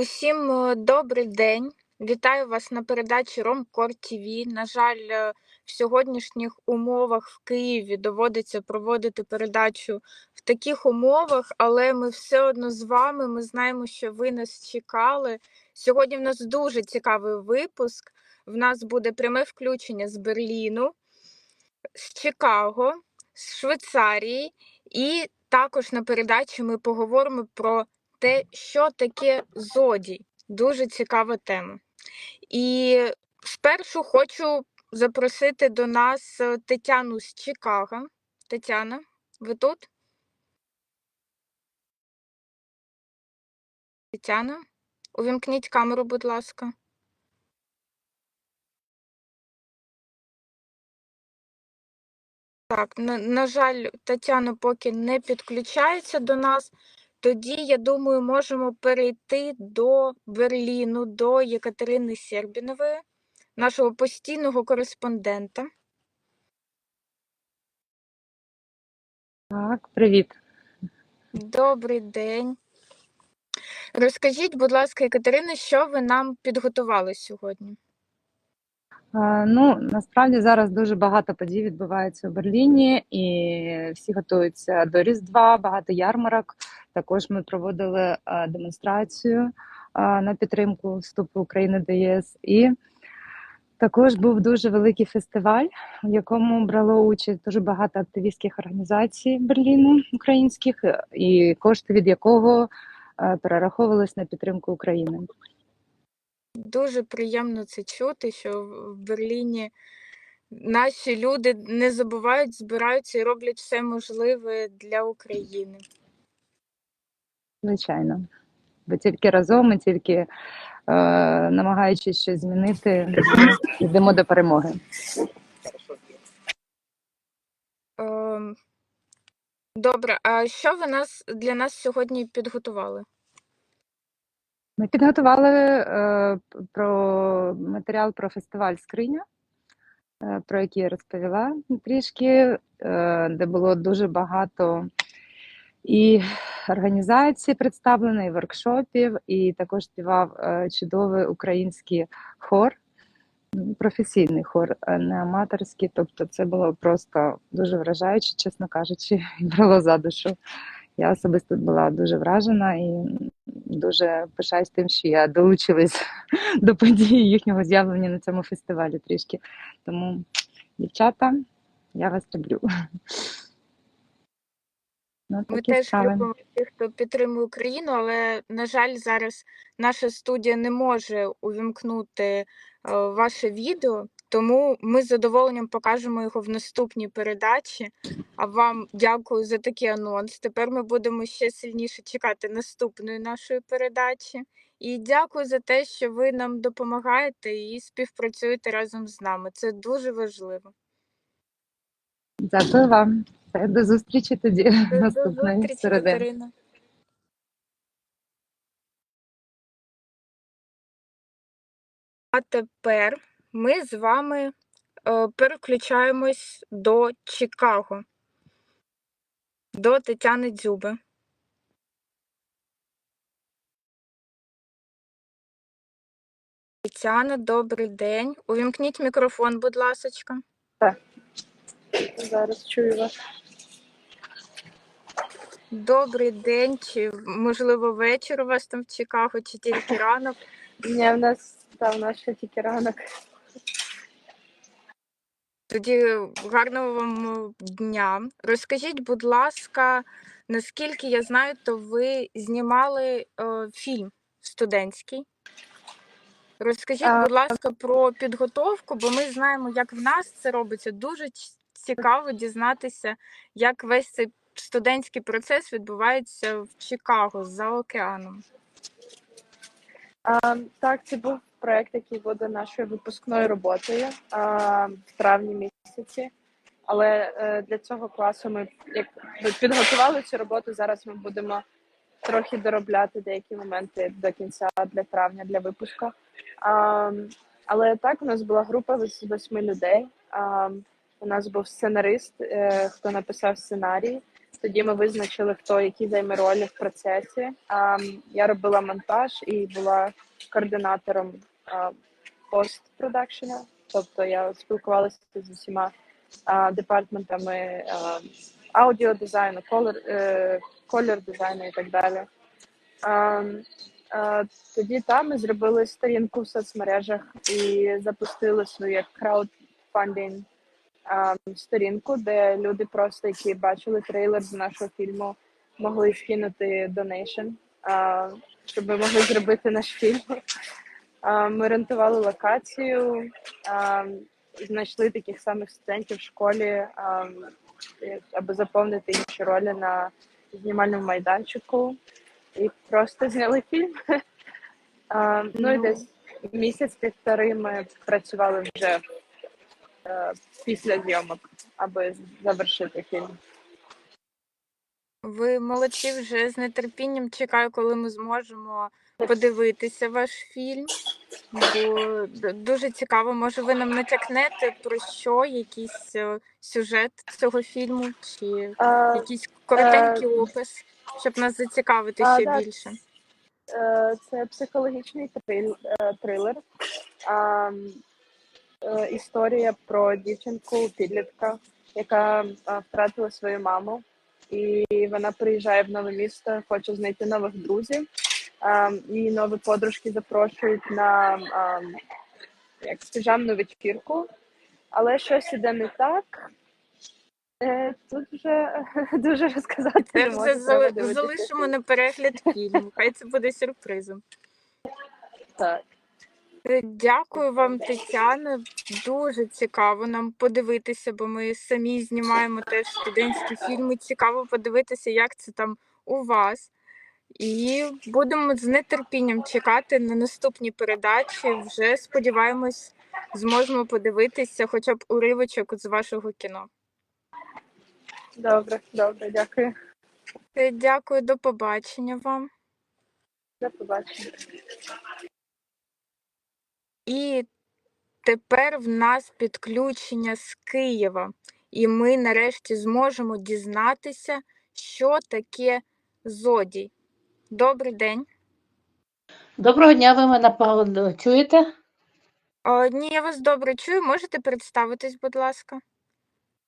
Усім е, добрий день. Вітаю вас на передачі Ромкор ТВ. На жаль, е, в сьогоднішніх умовах в Києві доводиться проводити передачу в таких умовах, але ми все одно з вами. Ми знаємо, що ви нас чекали. Сьогодні в нас дуже цікавий випуск. В нас буде пряме включення з Берліну, з Чикаго, з Швейцарії, і також на передачі ми поговоримо про те, що таке зодій. Дуже цікава тема. І спершу хочу запросити до нас е, Тетяну з Чикаго. Тетяна, ви тут? Тетяна, увімкніть камеру, будь ласка. Так, на, на жаль, Тетяна поки не підключається до нас. Тоді, я думаю, можемо перейти до Берліну, до Єкатерини Сербінової, нашого постійного кореспондента. Так, привіт. Добрий день. Розкажіть, будь ласка, Екатерина, що ви нам підготували сьогодні? Ну, насправді зараз дуже багато подій відбувається у Берліні, і всі готуються до Різдва, багато ярмарок. Також ми проводили демонстрацію на підтримку вступу України до ЄС. І також був дуже великий фестиваль, в якому брало участь дуже багато активістських організацій Берліну українських, і кошти від якого а, перераховувались на підтримку України. Дуже приємно це чути, що в Берліні наші люди не забувають, збираються і роблять все можливе для України. Звичайно. Бо тільки разом і тільки е, намагаючись щось змінити, йдемо до перемоги. Ем, Добре, а що ви нас для нас сьогодні підготували? Ми підготували е, про матеріал про фестиваль Скриня, е, про який я розповіла трішки, е, де було дуже багато і організацій представлено, і воркшопів, і також співав е, чудовий український хор, професійний хор, а не аматорський. Тобто це було просто дуже вражаюче, чесно кажучи, і брало за душу. Я особисто була дуже вражена і дуже пишаюсь тим, що я долучилась до події їхнього з'явлення на цьому фестивалі трішки. Тому, дівчата, я вас люблю. Ну, Ми теж справи. любимо тих, хто підтримує Україну, але, на жаль, зараз наша студія не може увімкнути е, ваше відео, тому ми з задоволенням покажемо його в наступній передачі. А вам дякую за такий анонс. Тепер ми будемо ще сильніше чекати наступної нашої передачі. І дякую за те, що ви нам допомагаєте і співпрацюєте разом з нами. Це дуже важливо. Дякую вам. До зустрічі тоді До- наступної зустрічі, середи. Катерина. А тепер ми з вами е, переключаємось до Чикаго, до Тетяни Дзюби. Тетяна, добрий день. Увімкніть мікрофон, будь ласочка. Зараз чую вас. Добрий день, чи можливо вечір у вас там в Чикаго, чи тільки ранок. Ні, в нас та, в нас ще тільки ранок. Тоді гарного вам е, дня. Розкажіть, будь ласка, наскільки я знаю, то ви знімали е, фільм студентський. Розкажіть, А, будь ласка, про підготовку, бо ми знаємо, як в нас це робиться. Дуже цікаво дізнатися, як весь цей студентський процес відбувається в Чикаго за океаном. А, так, це був проект, який буде нашою випускною роботою а, в травні місяці. Але е, для цього класу ми як підготували цю роботу. Зараз ми будемо трохи доробляти деякі моменти до кінця для травня для випуску. А, але так, у нас була група з восьми людей. А, у нас був сценарист, е, хто написав сценарій. Тоді ми визначили, хто які займе ролі в процесі. А, я робила монтаж і була координатором постпродакшена. Тобто я спілкувалася з усіма департаментами а, аудіодизайну, колор, е, колір дизайну і так далі. Тоді там ми зробили сторінку в соцмережах і запустили свою краудфандинг сторінку, де люди просто, які бачили трейлер з нашого фільму, могли скинути донейшн, щоб ми могли зробити наш фільм. Ми рентували локацію, знайшли таких самих студентів в школі, аби заповнити інші ролі на знімальному майданчику. І просто зняли фільм. Ну і Ну. десь місяць-півтори ми працювали вже е, після зйомок, аби завершити фільм. Ви молодці вже з нетерпінням чекаю, коли ми зможемо подивитися ваш фільм. Бо дуже цікаво, може ви нам натякнете про що, якийсь е, сюжет цього фільму, чи А, якийсь коротенький опис, щоб нас зацікавити а, ще більше. Е, Це психологічний е, трилер. А, е, Історія про дівчинку підлітка, яка втратила свою маму, і вона приїжджає в нове місто, хоче знайти нових друзів. А, Її нові подружки запрошують на а, як піжамну вечірку, але щось іде не так. Е, Тут вже дуже розказати Це не вже можу. зали- залишимо на перегляд фільму. Хай це буде сюрпризом. Так. Е, Дякую вам, Тетяна. Дуже цікаво нам подивитися, бо ми самі знімаємо теж студентські фільми. Цікаво подивитися, як це там у вас. І будемо з нетерпінням чекати на наступні передачі. Вже сподіваємось, зможемо подивитися хоча б уривочок з вашого кіно. Добре, добре, дякую. Е, Дякую, до побачення вам. До побачення. І тепер в нас підключення з Києва, і ми нарешті зможемо дізнатися, що таке зодій. Добрий день. Доброго дня, ви мене чуєте? О, ні, я вас добре чую. Можете представитись, будь ласка?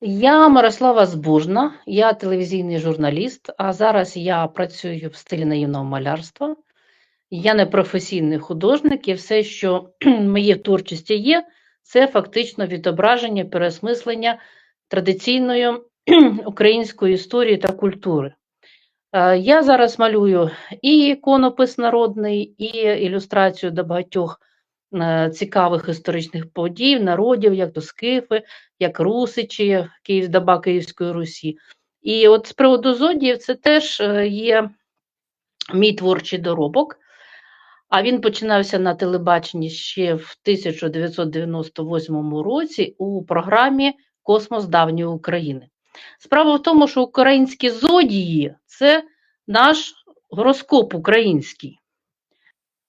Я Мирослава Збужна, я телевізійний журналіст, а зараз я працюю в стилі наївного малярства. Я не професійний художник, і все, що в моїй творчості є, це фактично відображення, переосмислення традиційної української історії та культури. Е, Я зараз малюю і іконопис народний, і ілюстрацію до багатьох е, цікавих історичних подій, народів, як то скифи, як русичі, Київ, доба Київської Русі. І от з приводу зодіїв це теж е, є мій творчий доробок. А він починався на телебаченні ще в 1998 році у програмі Космос давньої України. Справа в тому, що українські зодії це наш гороскоп український.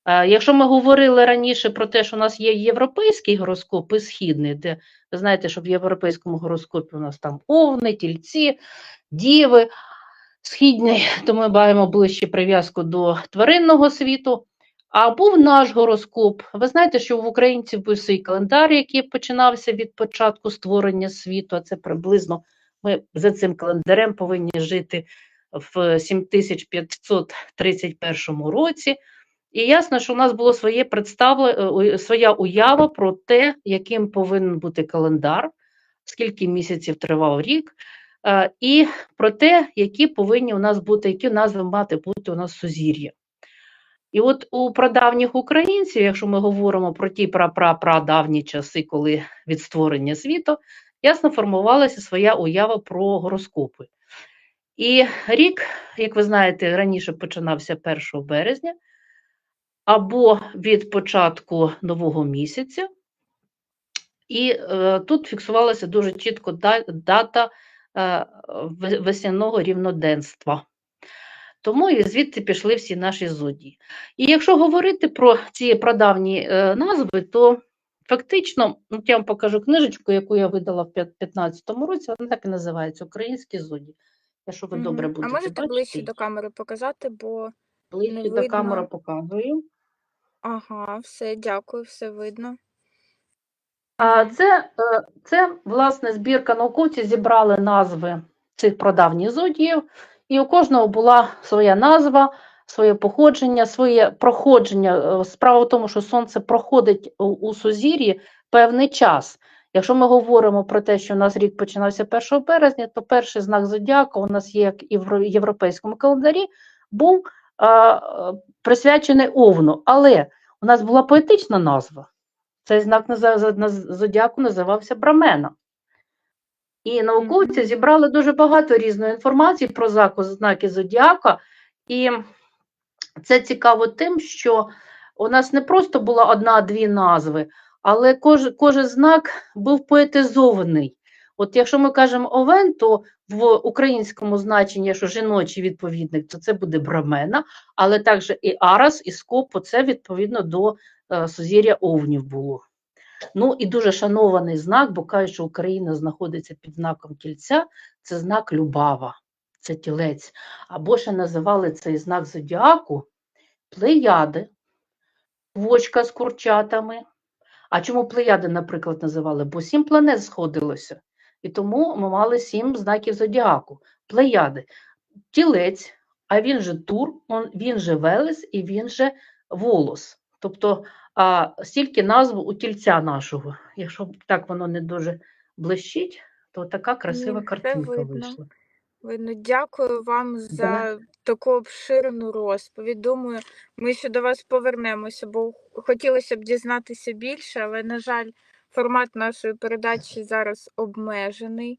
Е, Якщо ми говорили раніше про те, що у нас є європейський гороскоп і східний, де ви знаєте, що в європейському гороскопі у нас там овни, тільці, діви, східний, то ми маємо ближче прив'язку до тваринного світу. А був наш гороскоп. Ви знаєте, що в українців був свій календар, який починався від початку створення світу, а це приблизно ми за цим календарем повинні жити в 7531 році. І ясно, що у нас було своє представлення, своя уява про те, яким повинен бути календар, скільки місяців тривав рік, е, і про те, які повинні у нас бути, які назви мати бути у нас сузір'я. І от у прадавніх українців, якщо ми говоримо про ті пра-пра-прадавні часи, коли від створення світу, ясно формувалася своя уява про гороскопи. І рік, як ви знаєте, раніше починався 1 березня, або від початку нового місяця, і е, тут фіксувалася дуже чітко дата е, весняного рівноденства. Тому і звідти пішли всі наші зодії. І якщо говорити про ці прадавні е, назви, то фактично, от я вам покажу книжечку, яку я видала в 2015 році, вона так і називається Українські зодії. Якщо ви Мгм. добре А можете бачити, ближче до камери показати, бо ближче не до видно. камери показую. ага, все, дякую, все видно. А це, е, це власне збірка науковці зібрали назви цих прадавніх зодіїв, і у кожного була своя назва, своє походження, своє проходження. Е, Справа в тому, що сонце проходить у, сузір'ї певний час. Якщо ми говоримо про те, що у нас рік починався 1 березня, то перший знак зодіака у нас є як і в європейському календарі, був е, е, присвячений Овну. Але у нас була поетична назва. Цей знак зодіаку називався Брамена. І науковці зібрали дуже багато різної інформації про знаки зодіака. І це цікаво тим, що у нас не просто була одна-дві назви, але кож, кожен знак був поетизований. От якщо ми кажемо овен, то в українському значенні, що жіночий відповідник, то це буде брамена, але також і арас, і скопо це відповідно до е, сузір'я овнів було. Ну і дуже шанований знак, бо кажуть, що Україна знаходиться під знаком тільця, це знак Любава, це тілець. Або ще називали цей знак зодіаку плеяди, квочка з курчатами. А чому плеяди, наприклад, називали? Бо сім планет сходилося. І тому ми мали сім знаків зодіаку. Плеяди. Тілець, а він же Тур, він же Велес і він же Волос. Тобто а, стільки назв у тільця нашого. Якщо так воно не дуже блищить, то така красива картинка вийшла. Видно, дякую вам за таку обширну розповідь. Думаю, ми ще до вас повернемося, бо хотілося б дізнатися більше, але, на жаль, формат нашої передачі зараз обмежений.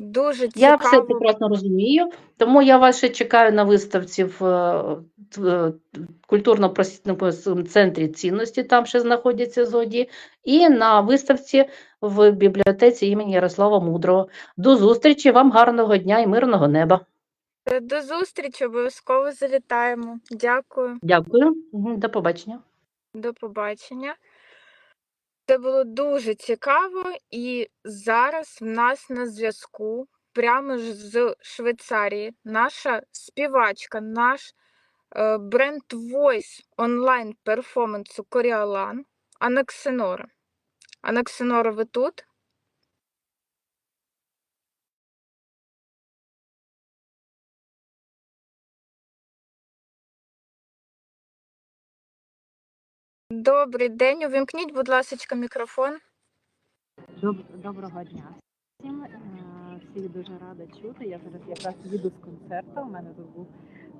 Дуже цікаво. Я все прекрасно розумію, тому я вас ще чекаю на виставці в е, культурно-просвітному центрі цінності, там ще знаходяться зодії, і на виставці в бібліотеці імені Ярослава Мудрого. До зустрічі, вам гарного дня і мирного неба. Е, До зустрічі, обов'язково завітаємо. Дякую. Дякую, до побачення. До побачення. Це було дуже цікаво, і зараз в нас на зв'язку прямо з Швейцарії наша співачка, наш е, бренд Voice онлайн перформансу Коріалан Анаксинора. Анаксинора, ви тут? Добрий день. Увімкніть, будь ласка, мікрофон. Доб- Доброго дня всім. Е, Всіх дуже рада чути. Я зараз якраз їду з концерту. У мене тут був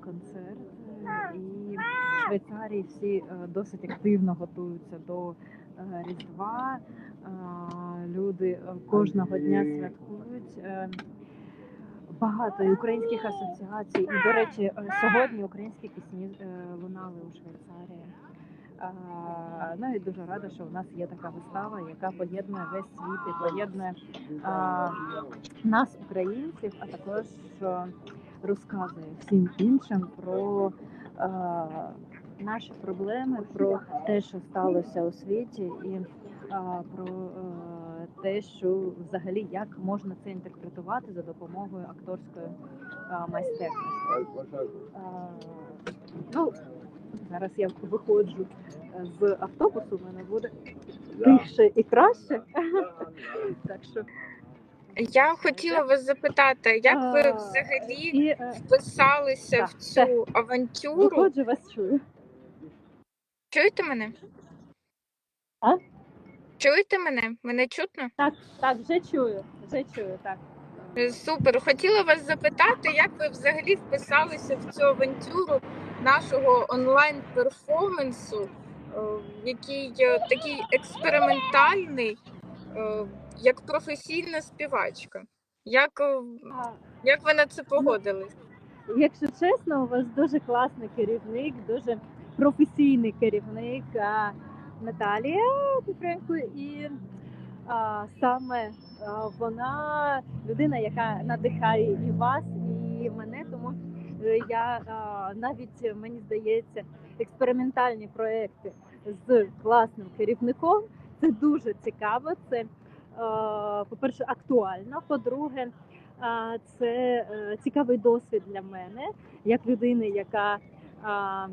концерт, е, і в Швейцарії всі е, досить активно готуються до Різдва. Люди кожного дня святкують. Багато українських асоціацій. І, до речі, сьогодні українські пісні лунали у Швейцарії. А, ну і дуже рада, що у нас є така вистава, яка поєднує весь світ і поєднує а, нас, українців, а також е, розказує всім іншим про а, наші проблеми, про те, що сталося у світі, і а, про е, те, що взагалі як можна це інтерпретувати за допомогою акторської а, майстерності. А, ну, зараз я виходжу е, з автобусу, в мене буде тихше і краще. так що Я хотіла вас запитати, як ви взагалі е, вписалися в цю авантюру? виходжу, вас чую. Чуєте мене? А? Чуєте мене? Мене чутно? Так, так, вже чую, вже чую, так. Супер. Хотіла вас запитати, як ви взагалі вписалися в цю авантюру нашого онлайн-перформансу, е, який такий експериментальний, е, як професійна співачка. Як, е, як ви на це погодились? Якщо чесно, у вас дуже класний керівник, дуже професійний керівник Наталія Купренко, і а, саме а, вона людина, яка надихає і вас, і мене. Е, я навіть мені здається, експериментальні проекти з класним керівником. Це дуже цікаво. Це, е, по-перше, актуально. По-друге, Це е, цікавий досвід для мене, як людини, яка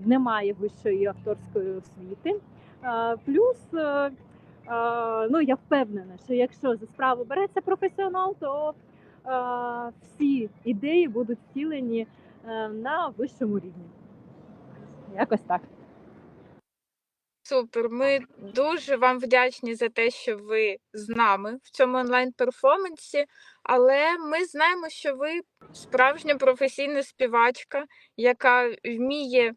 не має вищої акторської освіти. Плюс е, ну, я впевнена, що якщо за справу береться професіонал, то всі ідеї будуть втілені е, на вищому рівні. Якось так. Супер. Ми дуже вам вдячні за те, що ви з нами в цьому онлайн-перформансі. Але ми знаємо, що ви справжня професійна співачка, яка вміє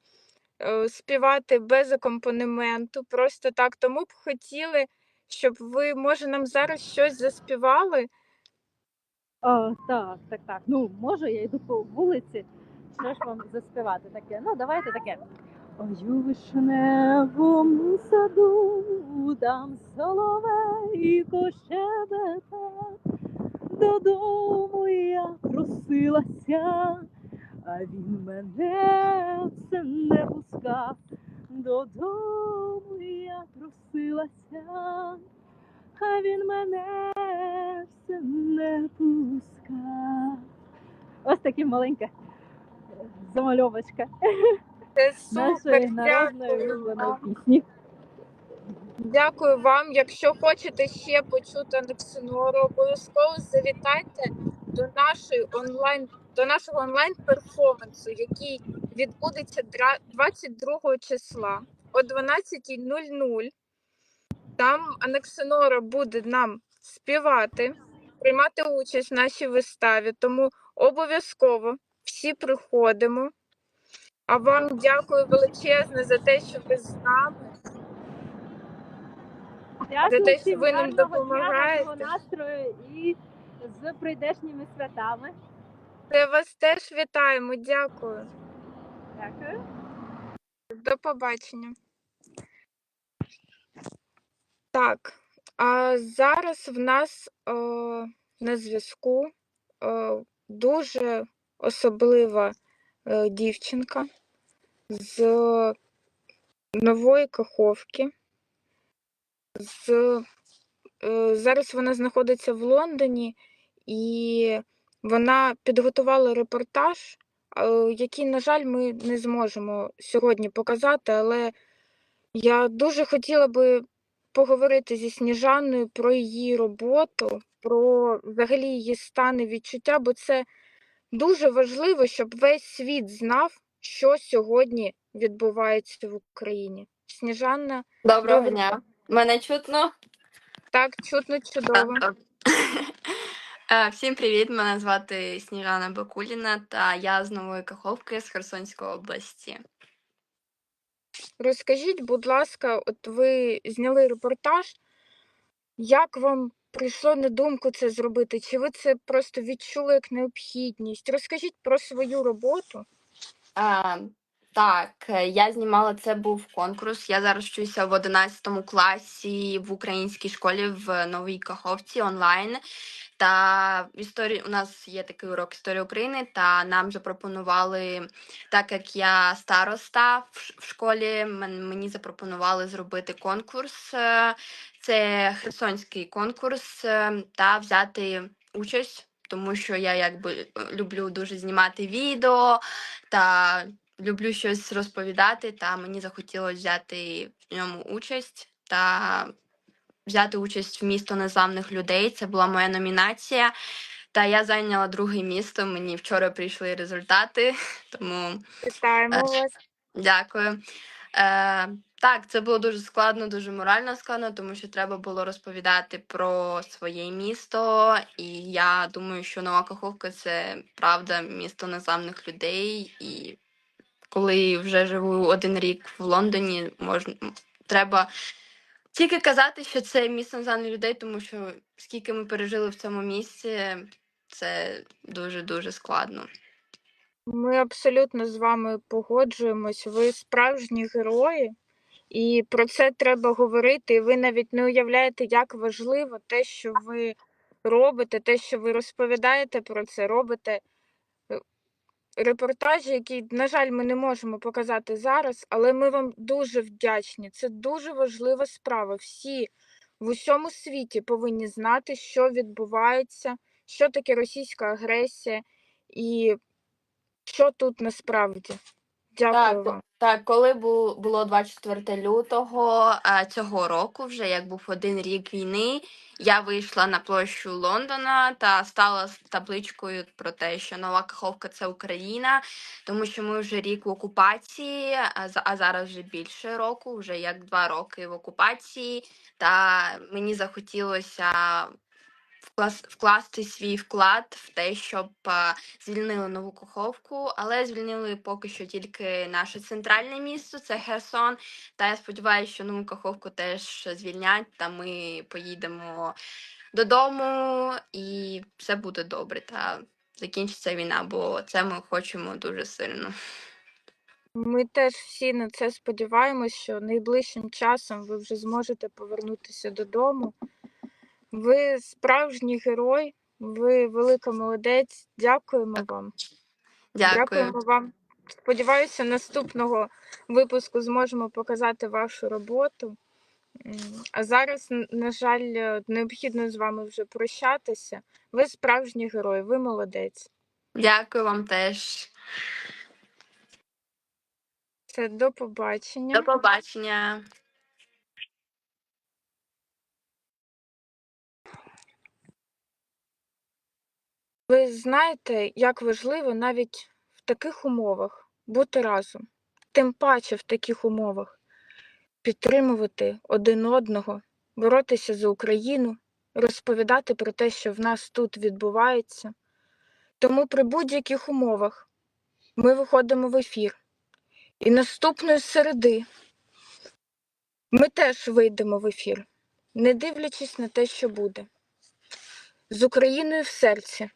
е, співати без акомпанементу. Просто так. Тому б хотіли, щоб ви, може, нам зараз щось заспівали. О, так, так, так. Ну, може, я йду по вулиці. Що ж вам заспівати таке? Ну, давайте таке. Ой, у вишневому саду там соловейко щебета. Додому я просилася, а він мене все не пускав. Додому я просилася, а він мене все не пускав. Ось таке маленьке замальовочка Це супер. нашої народної Дякую. улюбленої пісні. Дякую вам. Якщо хочете ще почути Анексинору, обов'язково завітайте до нашої онлайн до нашого онлайн-перформансу, який відбудеться 22 числа о 12.00. Там Анексинора буде нам співати, приймати участь в нашій виставі. Тому обов'язково всі приходимо. А вам дякую величезне за те, що ви з нами. Дякую те, що ви нам допомагаєте. настрою і з прийдешніми святами. Це вас теж вітаємо. Дякую. Дякую. До побачення. Так, а зараз в нас е, на зв'язку дуже особлива е, дівчинка з нової Каховки. З, е, зараз вона знаходиться в Лондоні і вона підготувала репортаж, е, який, на жаль, ми не зможемо сьогодні показати, але я дуже хотіла би поговорити зі Сніжаною про її роботу, про взагалі її стан і відчуття, бо це дуже важливо, щоб весь світ знав, що сьогодні відбувається в Україні. Сніжанна, Доброго Доброго дня. Мене чутно? так чутно чудово. Е, Всім привіт! Мене звати Сніжана Бакуліна, та я з Нової Каховки з Херсонської області. Розкажіть, будь ласка, от ви зняли репортаж. Як вам прийшло на думку це зробити? Чи ви це просто відчули як необхідність? Розкажіть про свою роботу. Е, Так, е, я знімала це був конкурс. Я зараз вчуся в 11 класі в українській школі в Новій Каховці онлайн. Та історії у нас є такий урок історії України, та нам запропонували, так як я староста в школі, мені запропонували зробити конкурс. е, Це херсонський конкурс, е, та взяти участь, тому що я якби е, люблю дуже знімати відео та люблю щось розповідати. Та мені захотілося взяти в ньому участь та взяти участь в місто незламних людей. Це була моя номінація. Та я зайняла друге місто. Мені вчора прийшли результати, тому Вітаємо Е, вас. дякую. Е, так, це було дуже складно, дуже морально складно, тому що треба було розповідати про своє місто. І я думаю, що Нова Каховка це правда місто незламних людей. І коли вже живу один рік в Лондоні, можна треба тільки казати, що це місто незламних людей, тому що скільки ми пережили в цьому місці, це дуже дуже складно. Ми абсолютно з вами погоджуємось. Ви справжні герої, і про це треба говорити. І ви навіть не уявляєте, як важливо те, що ви робите, те, що ви розповідаєте про це, робите репортажі, який, на жаль, ми не можемо показати зараз, але ми вам дуже вдячні. Це дуже важлива справа. Всі в усьому світі повинні знати, що відбувається, що таке російська агресія і що тут насправді. Дякую Так, вам. так, коли було 24 лютого цього року, вже як був один рік війни, я вийшла на площу Лондона та стала з табличкою про те, що нова Каховка це Україна, тому що ми вже рік в окупації, а зараз вже більше року, вже як два роки в окупації. Та мені захотілося вклас- вкласти свій вклад в те, щоб звільнили нову Каховку, але звільнили поки що тільки наше центральне місто, це Херсон. Та я сподіваюся, що нову Каховку теж звільнять, та ми поїдемо додому, і все буде добре. Та закінчиться війна, бо це ми хочемо дуже сильно. Ми теж всі на це сподіваємось, що найближчим часом ви вже зможете повернутися додому. Ви справжній герой, ви велика молодець. Дякуємо вам. Дякую. Дякуємо вам. Сподіваюся, наступного випуску зможемо показати вашу роботу. А зараз, на жаль, е, необхідно з вами вже прощатися. Ви справжній герой, ви молодець. Дякую вам теж. Все, до побачення. До побачення. Ви знаєте, як важливо навіть в таких умовах бути разом, тим паче в таких умовах підтримувати один одного, боротися за Україну, розповідати про те, що в нас тут відбувається. Тому при будь-яких умовах ми виходимо в ефір. І наступної середи ми теж вийдемо в ефір, не дивлячись на те, що буде. З Україною в серці.